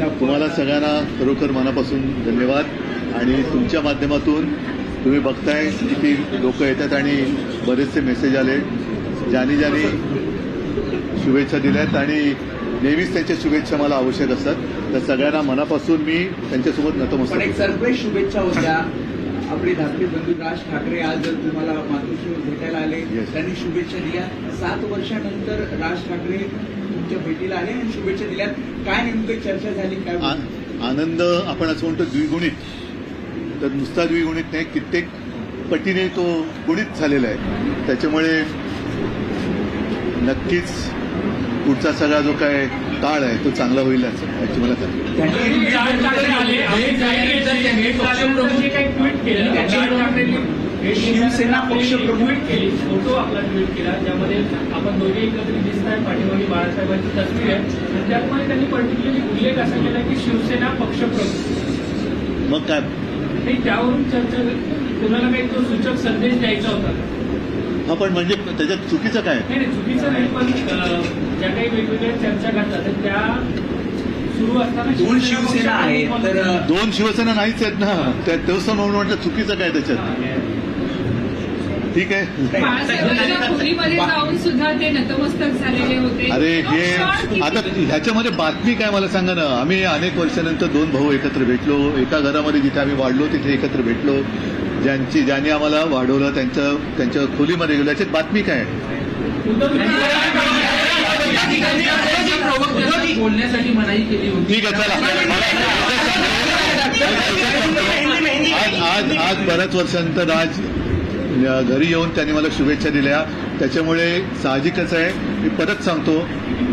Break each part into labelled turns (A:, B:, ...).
A: तुम्हाला सगळ्यांना खरोखर मनापासून धन्यवाद. आणि तुमच्या माध्यमातून तुम्ही बघताय किती लोक येतात आणि बरेचसे मेसेज आले. ज्यानी ज्यानी शुभेच्छा दिल्यात आणि नेहमीच त्यांच्या शुभेच्छा मला आवश्यक असतात. तर सगळ्यांना मनापासून मी त्यांच्यासोबत
B: पण
A: नतमस्तक
B: एक
A: होतो.
B: सरप्राईज शुभेच्छा होत्या. आपले धाकटे बंधू राज ठाकरे आज तुम्हाला मातोश्रीवर भेटायला आले. त्यांनी शुभेच्छा दिल्या. सात वर्षानंतर राज ठाकरे तुमच्या भेटीला आले आणि शुभेच्छा दिल्या काय नेमकं चर्चा झाली काय
A: आनंद आपण असं म्हणतो द्विगुणित तर नुसता द्विगुणित नाही कित्येक पटीने तो गुणित झालेला आहे त्याच्यामुळे नक्कीच पुढचा सगळा जो काय काळ आहे तो चांगला होईल असं याची मला खात्री आहे.
B: शिवसेना पक्षप्रमुख
C: ट्विट केली. फोटो आपला ट्विट केला ज्यामध्ये आपण दोघे एकत्रित दिसत आहे पाठीमागे बाळासाहेबांची तस्वीर आहे. आणि त्यामध्ये त्यांनी पर्टिक्युलरली उल्लेख असा केला की शिवसेना पक्षप्रमुख
A: मग काय?
C: आणि त्यावरून चर्चा कोणाला काही तो सूचक संदेश द्यायचा होता?
A: हा पण म्हणजे त्याच्यात चुकीचं काय?
C: नाही नाही चुकीचं नाही पण ज्या काही वेगवेगळ्या चर्चा तर त्या सुरू असताना
B: दोन शिवसेना आहेत तर
A: दोन शिवसेना नाहीच आहेत ना. त्या तेव्हा म्हणून म्हटलं चुकीचं काय त्याच्यात ठीक आहे
D: बाळासाहेबांच्या खोलीमध्ये जाऊन सुद्धा ते नतमस्तक झालेले होते.
A: अरे हे आता ह्याच्यामध्ये बातमी काय मला सांगा ना? आम्ही अनेक वर्षानंतर दोन भाऊ एकत्र भेटलो. एका घरामध्ये जिथे आम्ही वाढलो तिथे एकत्र भेटलो. ज्यांची ज्यांनी आम्हाला वाढवलं त्यांच्या त्यांच्या खोलीमध्ये गेलो. याच्यात बातमी काय
B: बोलण्यासाठी मनाई केली होती.
A: ठीक आहे चला. आज आज आज बऱ्याच वर्षानंतर आज घरी येऊन त्यांनी मला शुभेच्छा दिल्या. त्याच्यामुळे साहजिकच आहे. मी परत सांगतो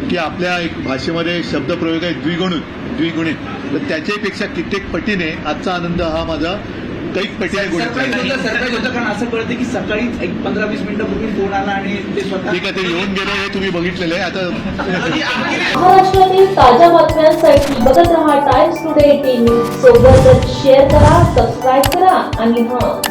A: की आपल्या एक भाषेमध्ये शब्दप्रयोग आहे द्विगुणित द्विगुणित. तर त्याच्यापेक्षा कित्येक पटीने आजचा आनंद हा माझा कैक पटीने
B: होतं कारण असं कळतं की सकाळीच एक पंधरा वीस मिनिटापूर्वी फोन आला आणि ते स्वतः
A: ठीक आहे ते येऊन गेले हे तुम्ही बघितलेलं आहे. आता
E: महाराष्ट्रातील ताज्या बातम्यांसाठी बघत रहा टाइम्स टुडे टीव्ही सोबतच शेअर करा सबस्क्राईब करा आणि हां